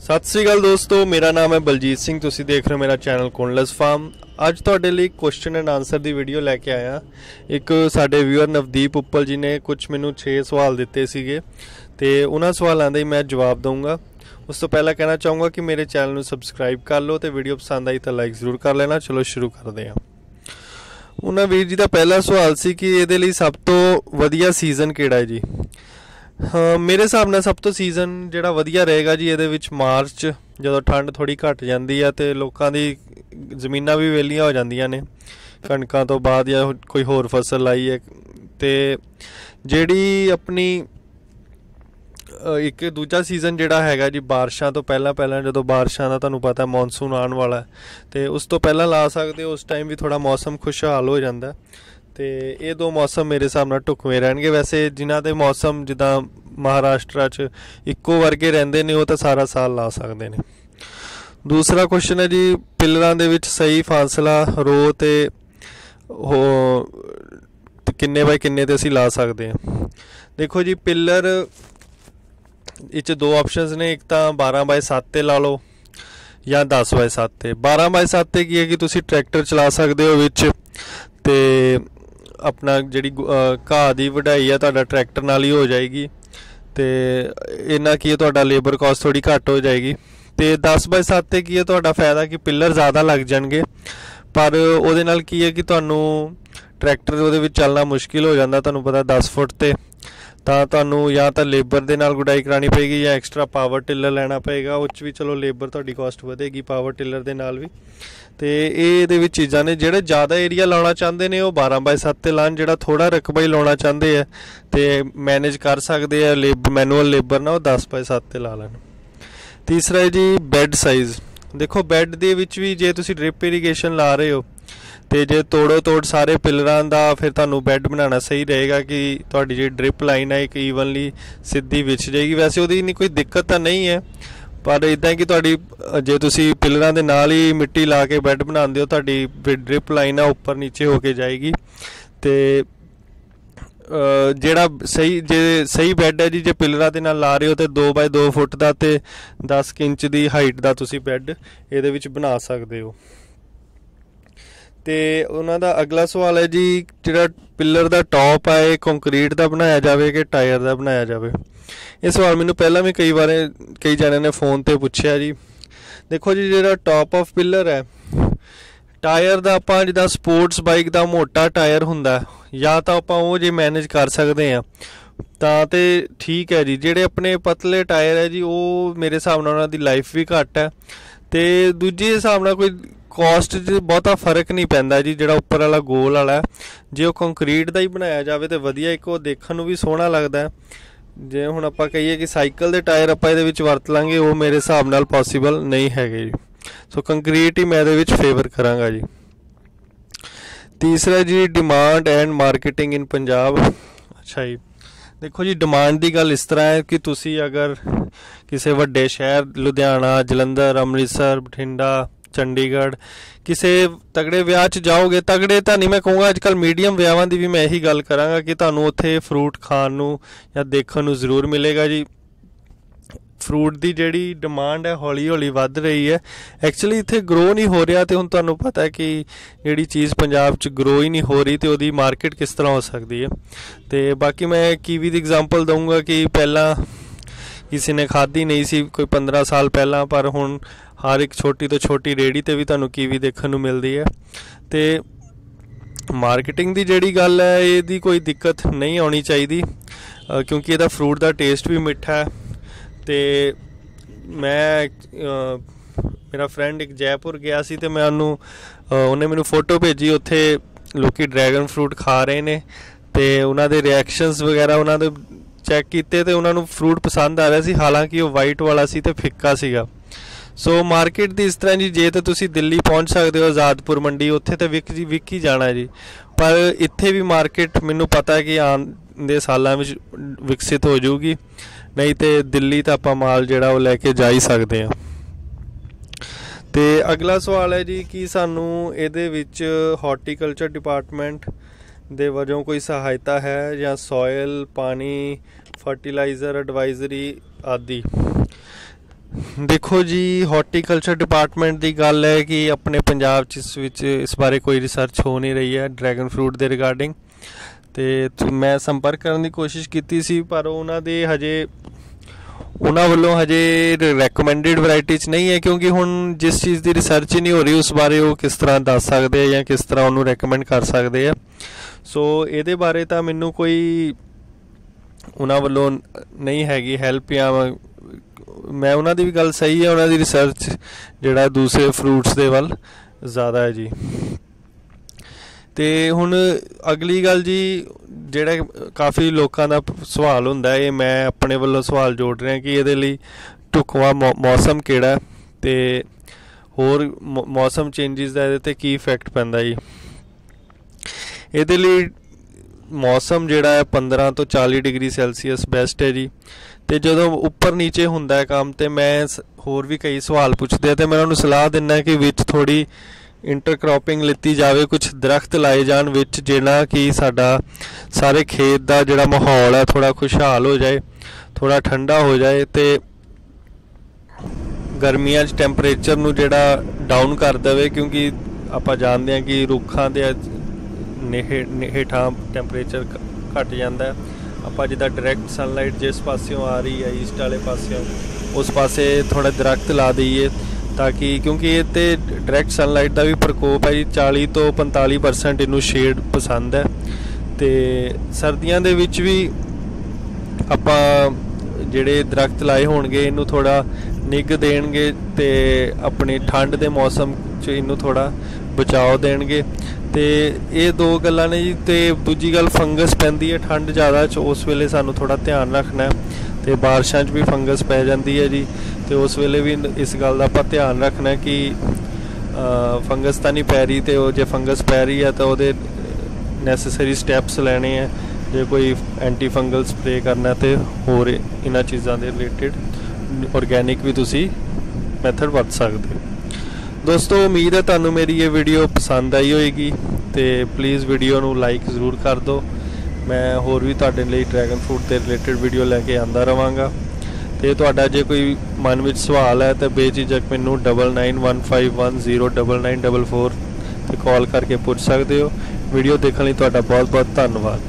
ਸਤਿ ਸ੍ਰੀ ਅਕਾਲ ਦੋਸਤੋ, ਮੇਰਾ ਨਾਮ ਹੈ ਬਲਜੀਤ ਸਿੰਘ, ਤੁਸੀਂ ਦੇਖ ਰਹੇ ਹੋ ਮੇਰਾ ਚੈਨਲ ਕੋਨਲੈਸ ਫਾਰਮ। ਅੱਜ ਤੁਹਾਡੇ ਲਈ ਕੁਐਸਚਨ ਐਂਡ ਆਨਸਰ ਦੀ ਵੀਡੀਓ ਲੈ ਕੇ ਆਇਆ। ਇੱਕ ਸਾਡੇ ਵਿਊਅਰ ਨਵਦੀਪ ਉੱਪਲ ਜੀ ਨੇ ਕੁਝ ਮੈਨੂੰ 6 ਸਵਾਲ ਦਿੱਤੇ ਸੀਗੇ ਤੇ ਉਹਨਾਂ ਸਵਾਲਾਂ ਦਾ ਹੀ ਮੈਂ ਜਵਾਬ ਦਊਂਗਾ। ਉਸ ਤੋਂ ਪਹਿਲਾਂ ਕਹਿਣਾ ਚਾਹੂੰਗਾ ਕਿ ਮੇਰੇ ਚੈਨਲ ਨੂੰ ਸਬਸਕ੍ਰਾਈਬ ਕਰ ਲਓ ਤੇ ਵੀਡੀਓ ਪਸੰਦ ਆਈ ਤਾਂ ਲਾਈਕ ਜ਼ਰੂਰ ਕਰ ਲੈਣਾ। ਚਲੋ ਸ਼ੁਰੂ ਕਰਦੇ ਹਾਂ। ਉਹਨਾਂ ਵੀਰ ਜੀ ਦਾ ਪਹਿਲਾ ਸਵਾਲ ਸੀ ਕਿ ਇਹਦੇ ਲਈ ਸਭ ਤੋਂ ਵਧੀਆ ਸੀਜ਼ਨ ਕਿਹੜਾ ਹੈ ਜੀ? ਹਾਂ, ਮੇਰੇ ਹਿਸਾਬ ਨਾਲ ਸਭ ਤੋਂ ਸੀਜ਼ਨ ਜਿਹੜਾ ਵਧੀਆ ਰਹੇਗਾ ਜੀ ਇਹਦੇ ਵਿੱਚ ਮਾਰਚ, ਜਦੋਂ ਠੰਡ ਥੋੜੀ ਘਟ ਜਾਂਦੀ ਆ ਤੇ ਲੋਕਾਂ ਦੀ ਜ਼ਮੀਨਾਂ ਵੀ ਵੇਲੀਆਂ ਹੋ ਜਾਂਦੀਆਂ ਨੇ। ਕਣਕਾਂ ਤੋਂ ਬਾਅਦ ਜਾਂ ਕੋਈ ਹੋਰ ਫਸਲ ਲਾਈ ਹੈ ਤੇ ਜਿਹੜੀ ਆਪਣੀ ਇੱਕ ਦੂਜਾ ਸੀਜ਼ਨ ਜਿਹੜਾ ਹੈਗਾ ਜੀ ਬਾਰਿਸ਼ਾਂ ਤੋਂ ਪਹਿਲਾਂ ਪਹਿਲਾਂ ਜਦੋਂ ਬਾਰਿਸ਼ਾਂ ਦਾ ਤੁਹਾਨੂੰ ਪਤਾ ਮੌਨਸੂਨ ਆਉਣ ਵਾਲਾ ਹੈ, ਤੇ ਉਸ ਤੋਂ ਪਹਿਲਾਂ ਲਾ ਸਕਦੇ ਹੋ, ਉਸ ਟਾਈਮ ਵੀ ਥੋੜਾ ਮੌਸਮ ਖੁਸ਼ਹਾਲ ਹੋ ਜਾਂਦਾ। ਤੇ ਇਹ ਦੋ ਮੌਸਮ ਮੇਰੇ ਹਿਸਾਬ ਨਾਲ ਢੁਕਵੇਂ ਰਹਿਣਗੇ। ਵੈਸੇ ਜਿਨ੍ਹਾਂ ਦੇ ਮੌਸਮ ਜਿੱਦਾਂ ਮਹਾਰਾਸ਼ਟਰ 'ਚ ਇੱਕੋ ਵਰਗੇ ਰਹਿੰਦੇ ਨੇ, ਉਹ ਤਾਂ ਸਾਰਾ ਸਾਲ ਲਾ ਸਕਦੇ ਨੇ। ਦੂਸਰਾ ਕੁਐਸਚਨ ਹੈ ਜੀ, ਪਿੱਲਰਾਂ ਦੇ ਵਿੱਚ ਸਹੀ ਫਾਸਲਾ, ਰੋ ਤੇ ਉਹ ਕਿੰਨੇ ਬਾਈ ਕਿੰਨੇ ਤੇ ਅਸੀਂ ਲਾ ਸਕਦੇ ਹਾਂ। ਦੇਖੋ ਜੀ, ਪਿੱਲਰ ਇਹ ਦੋ ਆਪਸ਼ਨਸ ਨੇ, ਇੱਕ ਤਾਂ 12 ਬਾਈ 7 ਤੇ ਲਾ ਲਓ ਜਾਂ 10 ਬਾਈ 7 ਤੇ। 12 ਬਾਈ 7 ਤੇ ਕੀ ਹੈ ਕਿ ਤੁਸੀਂ ਟਰੈਕਟਰ ਚਲਾ ਸਕਦੇ ਹੋ ਵਿੱਚ ਤੇ ਆਪਣਾ ਜਿਹੜੀ ਗੁ- ਘਾਹ ਦੀ ਵਢਾਈ ਆ, ਤੁਹਾਡਾ ਟਰੈਕਟਰ ਨਾਲ ਹੀ ਹੋ ਜਾਏਗੀ। ਤੇ ਇਹਨਾਂ ਕੀ ਹੈ ਤੁਹਾਡਾ ਲੇਬਰ ਕਾਸਟ ਥੋੜੀ ਘੱਟ ਹੋ ਜਾਏਗੀ। ਤੇ 10 ਬਾਈ 7 ਤੇ ਕੀ ਹੈ ਤੁਹਾਡਾ ਫਾਇਦਾ ਕਿ ਪਿੱਲਰ ਜ਼ਿਆਦਾ ਲੱਗ ਜਾਣਗੇ। ਪਰ ਉਹਦੇ ਨਾਲ ਕੀ ਹੈ ਕਿ ਤੁਹਾਨੂੰ ਟਰੈਕਟਰ ਉਹਦੇ ਵਿੱਚ ਚੱਲਣਾ ਮੁਸ਼ਕਿਲ ਹੋ ਜਾਂਦਾ, ਤੁਹਾਨੂੰ ਪਤਾ 10 ਫੁੱਟ ਤੇ। ਤਾਂ ਤੁਹਾਨੂੰ ਜਾਂ ਤਾਂ ਲੇਬਰ ਦੇ ਨਾਲ ਗੁਡਾਈ ਕਰਾਣੀ ਪਏਗੀ ਜਾਂ ਐਕਸਟਰਾ ਪਾਵਰ ਟਿਲਰ ਲੈਣਾ ਪਏਗਾ, ਉਹ 'ਚ ਵੀ ਚਲੋ ਲੇਬਰ ਤੁਹਾਡੀ ਕਾਸਟ ਵਧੇਗੀ ਪਾਵਰ ਟਿਲਰ ਦੇ ਨਾਲ ਵੀ। ਤੇ ਇਹ ਇਹਦੇ ਵਿੱਚ ਚੀਜ਼ਾਂ ਨੇ, ਜਿਹੜੇ ਜ਼ਿਆਦਾ ਏਰੀਆ ਲਾਉਣਾ ਚਾਹੁੰਦੇ ਨੇ, ਉਹ 12 ਬਾਈ 7 ਤੇ ਲਾਣ ਜਿਹੜਾ ਥੋੜਾ ਰਕਬਾ ਹੀ ਲਾਉਣਾ ਚਾਹੁੰਦੇ ਆ, ਤੇ ਮੈਨੇਜ ਕਰ ਸਕਦੇ ਆ ਲੇਬ ਮੈਨੂਅਲ ਲੇਬਰ ਨਾਲ ਉਹ 10 ਬਾਈ 7 ਤੇ ਲਾ ਲੈਣ। ਤੀਸਰਾ ਹੈ ਜੀ ਬੈੱਡ ਸਾਈਜ਼ ਦੇਖੋ ਬੈੱਡ ਦੇ ਵਿੱਚ ਵੀ ਜੇ ਤੁਸੀਂ ਡ੍ਰਿਪ ਇਰੀਗੇਸ਼ਨ ਲਾ ਰਹੇ ਹੋ ਤੇ ਜੇ ਤੋੜੋ ਤੋੜ ਸਾਰੇ ਪਿਲਰਾਂ ਦਾ ਫਿਰ ਤੁਹਾਨੂੰ ਬੈੱਡ ਬਣਾਉਣਾ ਸਹੀ ਰਹੇਗਾ ਕਿ ਤੁਹਾਡੀ ਜਿਹੜੀ ਡ੍ਰਿਪ ਲਾਈਨ ਹੈ ਇੱਕ ਈਵਨਲੀ ਸਿੱਧੀ ਵਿਛ ਜਾਏਗੀ। ਵੈਸੇ ਉਹਦੀ ਨਹੀਂ ਕੋਈ ਦਿੱਕਤ ਤਾਂ ਨਹੀਂ ਹੈ, ਪਰ ਇਦਾਂ ਕਿ ਤੁਹਾਡੀ ਜੇ ਤੁਸੀਂ ਪਿਲਰਾਂ ਦੇ ਨਾਲ ਹੀ ਮਿੱਟੀ ਲਾ ਕੇ ਬੈੱਡ ਬਣਾਉਂਦੇ ਹੋ, ਤੁਹਾਡੀ ਡ੍ਰਿਪ ਲਾਈਨ ਆ ਉੱਪਰ ਨੀਚੇ ਹੋ ਕੇ ਜਾਏਗੀ। ਤੇ ਜਿਹੜਾ ਸਹੀ, ਜੇ ਸਹੀ ਬੈੱਡ ਹੈ ਜੀ, ਜੇ ਪਿਲਰਾਂ ਦੇ ਨਾਲ ਲਾ ਰਹੇ ਹੋ ਤੇ 2x2 ਫੁੱਟ ਦਾ ਤੇ 10 ਇੰਚ ਦੀ ਹਾਈਟ ਦਾ ਤੁਸੀਂ ਬੈੱਡ ਇਹਦੇ ਵਿੱਚ ਬਣਾ ਸਕਦੇ ਹੋ। ਤੇ ਉਹਨਾਂ ਦਾ ਅਗਲਾ ਸਵਾਲ ਹੈ ਜੀ, ਜਿਹੜਾ ਪਿੱਲਰ ਦਾ ਟੌਪ ਹੈ ਇਹ ਕੰਕਰੀਟ ਦਾ ਬਣਾਇਆ ਜਾਵੇ ਕਿ ਟਾਇਰ ਦਾ ਬਣਾਇਆ ਜਾਵੇ? ਇਹ ਸਵਾਲ ਮੈਨੂੰ ਪਹਿਲਾਂ ਵੀ ਕਈ ਵਾਰ, ਕਈ ਜਣਿਆਂ ਨੇ ਫੋਨ ਤੇ ਪੁੱਛਿਆ ਜੀ। ਦੇਖੋ ਜੀ, ਜਿਹੜਾ ਟੌਪ ਆਫ ਪਿੱਲਰ ਹੈ ਟਾਇਰ ਦਾ ਆਪਾਂ ਜਿੱਦਾਂ ਸਪੋਰਟਸ ਬਾਈਕ ਦਾ ਮੋਟਾ ਟਾਇਰ ਹੁੰਦਾ, ਜਾਂ ਤਾਂ ਆਪਾਂ ਉਹ ਜੇ ਮੈਨੇਜ ਕਰ ਸਕਦੇ ਆ ਤਾਂ ਤੇ ਠੀਕ ਹੈ ਜੀ। ਜਿਹੜੇ ਆਪਣੇ ਪਤਲੇ ਟਾਇਰ ਹੈ ਜੀ, ਉਹ ਮੇਰੇ ਹਿਸਾਬ ਨਾਲ ਉਹਨਾਂ ਦੀ ਲਾਈਫ ਵੀ ਘੱਟ ਹੈ। ਤੇ ਦੂਜੇ ਹਿਸਾਬ ਨਾਲ ਕੋਈ ਕੋਸਟ 'ਚ ਬਹੁਤਾ ਫ਼ਰਕ ਨਹੀਂ ਪੈਂਦਾ ਜੀ, ਜਿਹੜਾ ਉੱਪਰ ਵਾਲਾ ਗੋਲ ਵਾਲਾ ਜੇ ਉਹ ਕੰਕਰੀਟ ਦਾ ਹੀ ਬਣਾਇਆ ਜਾਵੇ ਤੇ ਵਧੀਆ, ਇੱਕ ਉਹ ਦੇਖਣ ਨੂੰ ਵੀ ਸੋਹਣਾ ਲੱਗਦਾ ਹੈ। ਜੇ ਹੁਣ ਆਪਾਂ ਕਹੀਏ ਕਿ ਸਾਈਕਲ ਦੇ ਟਾਇਰ ਆਪਾਂ ਇਹਦੇ ਵਿੱਚ ਵਰਤ ਲਾਂਗੇ, ਉਹ ਮੇਰੇ ਹਿਸਾਬ ਨਾਲ ਪੋਸੀਬਲ ਨਹੀਂ ਹੈਗੇ ਜੀ। ਸੋ ਕੰਕਰੀਟ ਹੀ ਮੈਂ ਇਹਦੇ ਵਿੱਚ ਫੇਵਰ ਕਰਾਂਗਾ ਜੀ। ਤੀਸਰਾ ਜੀ demand and marketing in Punjab. ਅੱਛਾ ਜੀ। ਦੇਖੋ ਜੀ ਡਿਮਾਂਡ ਦੀ ਗੱਲ ਇਸ ਤਰ੍ਹਾਂ ਹੈ ਕਿ ਤੁਸੀਂ ਅਗਰ ਕਿਸੇ ਵੱਡੇ ਸ਼ਹਿਰ, ਲੁਧਿਆਣਾ, ਜਲੰਧਰ, ਅੰਮ੍ਰਿਤਸਰ, ਬਠਿੰਡਾ ਚੰਡੀਗੜ੍ਹ। ਕਿਸੇ ਤਗੜੇ ਵਿਆਹ 'ਚ ਜਾਓਗੇ, ਤਗੜੇ ਤਾਂ ਨਹੀਂ, ਮੈਂ ਕਹੂੰਗਾ ਅੱਜ ਅੱਜਕੱਲ ਮੀਡੀਅਮ ਵਿਆਹਾਂ ਦੀ ਵੀ ਮੈਂ ਇਹੀ ਗੱਲ ਕਰਾਂਗਾ ਕਿ ਤੁਹਾਨੂੰ ਉੱਥੇ ਫਰੂਟ ਖਾਣ ਨੂੰ ਜਾਂ ਦੇਖਣ ਨੂੰ ਜ਼ਰੂਰ ਮਿਲੇਗਾ ਜੀ। ਫਰੂਟ ਦੀ ਜਿਹੜੀ ਡਿਮਾਂਡ ਹੈ ਹੌਲੀ ਹੌਲੀ ਵੱਧ ਰਹੀ ਹੈ। ਐਕਚੁਅਲੀ ਇੱਥੇ ਗਰੋ ਨਹੀਂ ਹੋ ਰਿਹਾ ਤੇ ਹੁਣ ਤੁਹਾਨੂੰ ਪਤਾ ਹੈ ਕਿ ਜਿਹੜੀ ਚੀਜ਼ ਪੰਜਾਬ 'ਚ ਗਰੋ ਹੀ ਨਹੀਂ ਹੋ ਰਹੀ ਤੇ ਉਹਦੀ ਮਾਰਕੀਟ ਕਿਸ ਤਰ੍ਹਾਂ ਹੋ ਸਕਦੀ ਹੈ। ਤੇ ਬਾਕੀ ਮੈਂ ਕੀਵੀ ਦੀ ਐਗਜ਼ਾਮਪਲ ਦਊਂਗਾ ਕਿ ਪਹਿਲਾਂ ਕਿਸੇ ਨੇ ਖਾਧੀ ਨਹੀਂ ਸੀ ਕੋਈ 15 ਸਾਲ ਪਹਿਲਾਂ, ਪਰ ਹੁਣ ਹਰ ਇੱਕ ਛੋਟੀ ਤੋਂ ਛੋਟੀ ਰੇੜੀ ਤੇ ਵੀ ਤੁਹਾਨੂੰ ਕੀਵੀ ਦੇਖਣ ਨੂੰ ਮਿਲਦੀ ਹੈ। ਤੇ ਮਾਰਕੀਟਿੰਗ ਦੀ ਜਿਹੜੀ ਗੱਲ ਹੈ, ਇਹਦੀ ਕੋਈ ਦਿੱਕਤ ਨਹੀਂ ਆਉਣੀ ਚਾਹੀਦੀ ਕਿਉਂਕਿ ਇਹਦਾ ਫਰੂਟ ਦਾ ਟੇਸਟ ਵੀ ਮਿੱਠਾ ਹੈ। ਤੇ ਮੈਂ ਮੇਰਾ ਫਰੈਂਡ ਇੱਕ ਜੈਪੁਰ ਗਿਆ ਸੀ ਤੇ ਮੈਂ ਉਹਨੂੰ ਉਹਨੇ ਮੈਨੂੰ ਫੋਟੋ ਭੇਜੀ, ਉੱਥੇ ਲੋਕੀ ਡਰੈਗਨ ਫਰੂਟ ਖਾ ਰਹੇ ਨੇ ਤੇ ਉਹਨਾਂ ਦੇ ਰਿਐਕਸ਼ਨਸ ਵਗੈਰਾ, ਉਹਨਾਂ ਦੇ ਚੈੱਕ ਕੀਤੇ ਤੇ ਉਹਨਾਂ ਨੂੰ ਫਰੂਟ ਪਸੰਦ ਆ ਰਿਹਾ ਸੀ, ਹਾਲਾਂਕਿ ਉਹ ਵਾਈਟ ਵਾਲਾ ਸੀ ਤੇ ਫਿੱਕਾ ਸੀਗਾ। ਸੋ ਮਾਰਕੀਟ ਦੀ ਇਸ ਤਰ੍ਹਾਂ ਜੀ, ਜੇ ਤਾਂ ਤੁਸੀਂ ਦਿੱਲੀ ਪਹੁੰਚ ਸਕਦੇ ਹੋ, ਆਜ਼ਾਦਪੁਰ ਮੰਡੀ, ਉੱਥੇ ਤੇ ਵਿਕ ਜੀ, ਵਿਕ ਹੀ ਜਾਣਾ ਜੀ। ਪਰ ਇੱਥੇ ਵੀ ਮਾਰਕੀਟ ਮੈਨੂੰ ਪਤਾ ਹੈ ਕਿ ਆਉਣ ਦੇ ਸਾਲਾਂ ਵਿੱਚ ਵਿਕਸਿਤ ਹੋ ਜਾਊਗੀ, ਨਹੀਂ ਤੇ ਦਿੱਲੀ ਤਾਂ ਆਪਾਂ ਮਾਲ ਜਿਹੜਾ ਉਹ ਲੈ ਕੇ ਜਾ ਹੀ ਸਕਦੇ ਹਾਂ। ਤੇ ਅਗਲਾ ਸਵਾਲ ਹੈ ਜੀ, ਕਿ ਸਾਨੂੰ ਇਹਦੇ ਵਿੱਚ ਹਾਰਟੀਕਲਚਰ ਡਿਪਾਰਟਮੈਂਟ ਦੇ ਵਜੋਂ ਕੋਈ ਸਹਾਇਤਾ ਹੈ ਜਾਂ ਸੋਇਲ ਪਾਣੀ ਫਰਟੀਲਾਈਜ਼ਰ ਐਡਵਾਈਜ਼ਰੀ ਆਦਿ? ਦੇਖੋ ਜੀ ਹਾਰਟੀਕਲਚਰ ਡਿਪਾਰਟਮੈਂਟ ਦੀ ਗੱਲ ਹੈ ਕਿ ਆਪਣੇ ਪੰਜਾਬ ਚ ਇਸ ਵਿੱਚ ਇਸ ਬਾਰੇ ਕੋਈ ਰਿਸਰਚ ਹੋ ਨਹੀਂ ਰਹੀ ਹੈ ਡਰੈਗਨ ਫਰੂਟ ਦੇ ਰਿਗਾਰਡਿੰਗ ਤੇ ਮੈਂ ਸੰਪਰਕ ਕਰਨ ਦੀ ਕੋਸ਼ਿਸ਼ ਕੀਤੀ ਸੀ, ਪਰ ਉਹਨਾਂ ਦੇ ਹਜੇ ਉਹਨਾਂ ਵੱਲੋਂ ਹਜੇ ਰეკਮੈਂਡਡ ਵੈਰਾਈਟੀ 'ਚ ਨਹੀਂ ਹੈ, ਕਿਉਂਕਿ ਹੁਣ ਜਿਸ ਚੀਜ਼ ਦੀ ਰਿਸਰਚ ਹੀ ਨਹੀਂ ਹੋ ਰਹੀ, ਉਸ ਬਾਰੇ ਉਹ ਕਿਸ ਤਰ੍ਹਾਂ ਦੱਸ ਸਕਦੇ ਆ ਜਾਂ ਕਿਸ ਤਰ੍ਹਾਂ ਉਹਨੂੰ ਰეკਮੈਂਡ ਕਰ ਸਕਦੇ ਆ। ਸੋ ਇਹਦੇ ਬਾਰੇ ਤਾਂ ਮੈਨੂੰ ਕੋਈ ਉਹਨਾਂ ਵੱਲੋਂ ਨਹੀਂ ਹੈਗੀ ਹੈਲਪ ਜਾਂ ਮੈਂ ਉਹਨਾਂ ਦੀ ਵੀ ਗੱਲ ਸਹੀ ਹੈ ਉਹਨਾਂ ਦੀ ਰਿਸਰਚ ਜਿਹੜਾ ਦੂਸਰੇ ਫਰੂਟਸ ਦੇ ਵੱਲ ਜ਼ਿਆਦਾ ਹੈ ਜੀ। ਤੇ ਹੁਣ ਅਗਲੀ ਗੱਲ ਜੀ, ਜਿਹੜਾ ਕਾਫੀ ਲੋਕਾਂ ਦਾ ਸਵਾਲ ਹੁੰਦਾ ਹੈ ਇਹ ਮੈਂ ਆਪਣੇ ਵੱਲੋਂ ਸਵਾਲ ਜੋੜ ਰਿਹਾ ਕਿ ਇਹਦੇ ਲਈ ਢੁਕਵਾਂ ਮੌਸਮ ਕਿਹੜਾ ਹੈ? ਤੇ ਹੋਰ ਮੌਸਮ ਚੇਂਜਸ ਦਾ ਇਹਦੇ ਤੇ ਕੀ ਇਫੈਕਟ ਪੈਂਦਾ ਜੀ? ਇਹਦੇ ਲਈ ਮੌਸਮ ਜਿਹੜਾ ਹੈ 15 ਤੋਂ 40 ਡਿਗਰੀ ਸੈਲਸੀਅਸ ਬੈਸਟ ਹੈ ਜੀ। ਤੇ ਜਦੋਂ ਉੱਪਰ ਨੀਚੇ ਹੁੰਦਾ ਹੈ ਕੰਮ, ਤੇ ਮੈਂ ਸ- ਹੋਰ ਵੀ ਕਈ ਸਵਾਲ ਪੁੱਛਦੇ ਆ, ਤੇ ਮੈਂ ਉਹਨਾਂ ਨੂੰ ਸਲਾਹ ਦਿੰਦਾ ਕਿ ਵਿੱਚ ਥੋੜੀ ਇੰਟਰਕ੍ਰੋਪਿੰਗ ਲਿੱਤੀ ਜਾਵੇ ਕੁਝ ਦਰਖਤ ਲਾਏ ਜਾਣ ਵਿੱਚ ਜਿਹੜਾ ਕਿ ਸਾਡਾ ਸਾਰੇ ਖੇਤ ਦਾ ਜਿਹੜਾ ਮਾਹੌਲ ਹੈ ਥੋੜਾ ਖੁਸ਼ਹਾਲ ਹੋ ਜਾਏ ਥੋੜਾ ਠੰਡਾ ਹੋ ਜਾਏ ਤੇ ਗਰਮੀਆਂ 'ਚ ਟੈਂਪਰੇਚਰ ਨੂੰ ਜਿਹੜਾ ਡਾਊਨ ਕਰ ਦੇਵੇ, ਕਿਉਂਕਿ ਆਪਾਂ ਜਾਣਦੇ ਹਾਂ ਕਿ ਰੁੱਖਾਂ ਦੇ ਨੇਹੇ ਹੇਠਾਂ ਟੈਂਪਰੇਚਰ ਘਟ ਜਾਂਦਾ। ਆਪਾਂ ਜਿੱਦਾਂ ਡਾਇਰੈਕਟ ਸਨਲਾਈਟ ਜਿਸ ਪਾਸਿਓਂ ਆ ਰਹੀ ਹੈ ਈਸਟ ਵਾਲੇ ਪਾਸਿਓਂ, ਉਸ ਪਾਸੇ ਥੋੜਾ ਦਰਖਤ ਲਾ ਦਈਏ। ਤਾਂ ਕਿ ਕਿਉਂਕਿ ਇਹ ਤੇ ਡਾਇਰੈਕਟ ਸਨਲਾਈਟ ਦਾ ਵੀ ਪ੍ਰਕੋਪ ਹੈ ਜੀ 40 ਤੋਂ 45% ਇਹਨੂੰ ਸ਼ੇਡ ਪਸੰਦ ਹੈ। ਤੇ ਸਰਦੀਆਂ ਦੇ ਵਿੱਚ ਵੀ ਆਪਾਂ ਜਿਹੜੇ ਦਰਖਤ ਲਾਏ ਹੋਣਗੇ, ਇਹਨੂੰ ਥੋੜਾ ਨਿੱਘ ਦੇਣਗੇ ਤੇ ਆਪਣੀ ਠੰਡ ਦੇ ਮੌਸਮ 'ਚ ਇਹਨੂੰ ਥੋੜਾ ਬਚਾਓ ਦੇਣਗੇ। ਤੇ ਇਹ ਦੋ ਗੱਲਾਂ ਨੇ ਜੀ, ਤੇ ਦੂਜੀ ਗੱਲ ਫੰਗਸ ਪੈਂਦੀ ਹੈ ਠੰਡ ਜ਼ਿਆਦਾ 'ਚ, ਉਸ ਵੇਲੇ ਸਾਨੂੰ ਥੋੜਾ ਧਿਆਨ ਰੱਖਣਾ ਹੈ। ਤੇ ਬਾਰਿਸ਼ਾਂ 'ਚ ਵੀ ਫੰਗਸ ਪੈ ਜਾਂਦੀ ਹੈ ਜੀ, ਤੇ ਉਸ ਵੇਲੇ ਵੀ ਇਸ ਗੱਲ ਦਾ ਆਪਾਂ ਧਿਆਨ ਰੱਖਣਾ ਕਿ ਫੰਗਸ ਤਾਂ ਨਹੀਂ ਪੈ ਰਹੀ ਤੇ ਉਹ ਜੇ ਫੰਗਸ ਪੈ ਰਹੀ ਹੈ ਤਾਂ ਉਹਦੇ ਨੈਸੈਸਰੀ ਸਟੈਪਸ ਲੈਣੇ ਆ ਜੇ ਕੋਈ ਐਂਟੀ ਫੰਗਲ ਸਪਰੇ ਕਰਨਾ ਤੇ ਹੋਰ ਇਹਨਾਂ ਚੀਜ਼ਾਂ ਦੇ ਰਿਲੇਟਡ ਆਰਗੈਨਿਕ ਵੀ ਤੁਸੀਂ ਮੈਥਡ ਵਰਤ ਸਕਦੇ ਹੋ। ਦੋਸਤੋ, ਉਮੀਦ ਹੈ ਤੁਹਾਨੂੰ ਮੇਰੀ ਇਹ ਵੀਡੀਓ ਪਸੰਦ ਆਈ ਹੋਏਗੀ ਤੇ ਪਲੀਜ਼ ਵੀਡੀਓ ਨੂੰ ਲਾਈਕ ਜ਼ਰੂਰ ਕਰ ਦਿਓ। ਮੈਂ ਹੋਰ ਵੀ ਤੁਹਾਡੇ ਲਈ ਡਰੈਗਨ ਫਰੂਟ ਤੇ ਰਿਲੇਟਡ ਵੀਡੀਓ ਲੈ ਕੇ ਆਂਦਾ ਰਵਾਂਗਾ। ਤੇ ਤੁਹਾਡਾ ਜੇ ਕੋਈ ਮਨ ਵਿੱਚ ਸਵਾਲ ਹੈ ਤਾਂ ਬੇਝਿਜਕ ਮੈਨੂੰ 9915109944 ਤੇ ਕਾਲ ਕਰਕੇ ਪੁੱਛ ਸਕਦੇ ਹੋ। ਵੀਡੀਓ ਦੇਖਣ ਲਈ ਤੁਹਾਡਾ ਬਹੁਤ ਬਹੁਤ ਧੰਨਵਾਦ।